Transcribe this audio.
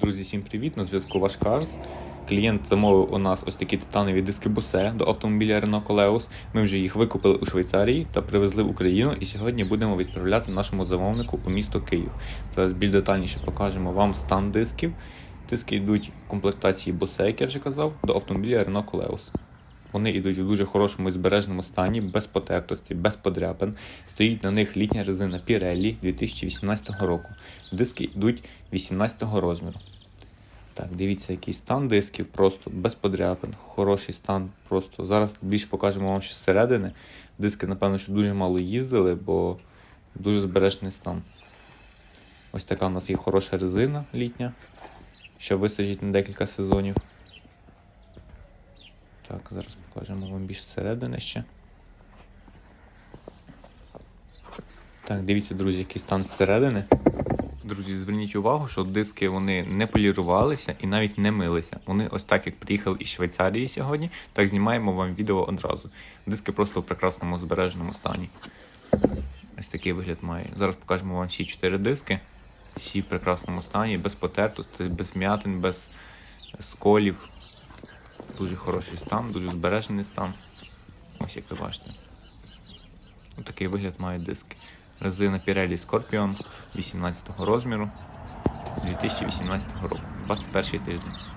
Друзі, всім привіт! На зв'язку ваш Карс. Клієнт замовив у нас ось такі титанові диски Бусе до автомобіля Renault Coleos. Ми вже їх викупили у Швейцарії та привезли в Україну. І сьогодні будемо відправляти нашому замовнику у місто Київ. Зараз більш детальніше покажемо вам стан дисків. Диски йдуть в комплектації Бусе, як я вже казав, до автомобіля Renault Coleos. Вони йдуть у дуже хорошому і збережному стані, без потертості, без подряпин. Стоїть на них літня резина Pirelli 2018 року. Диски йдуть 18 розміру. Так, дивіться, який стан дисків, просто без подряпин, хороший стан. Просто зараз більше покажемо вам ще зсередини. Диски, напевно, що дуже мало їздили, бо дуже збережений стан. Ось така у нас є хороша резина літня, що вистачить на декілька сезонів. Так, зараз покажемо вам більш зсередини ще. Так, дивіться, друзі, який стан зсередини. Друзі, зверніть увагу, що диски вони не полірувалися і навіть не милися. Вони ось так, як приїхали із Швейцарії сьогодні, так знімаємо вам відео одразу. Диски просто в прекрасному збереженому стані. Ось такий вигляд має. Зараз покажемо вам всі чотири диски. Всі в прекрасному стані, без потертостей, без вм'ятин, без сколів. Дуже хороший стан, дуже збережений стан. Ось як ви бачите. Ось такий вигляд мають диски. Резина Pirelli Scorpion 18 розміру 2018 року, 21 тиждень.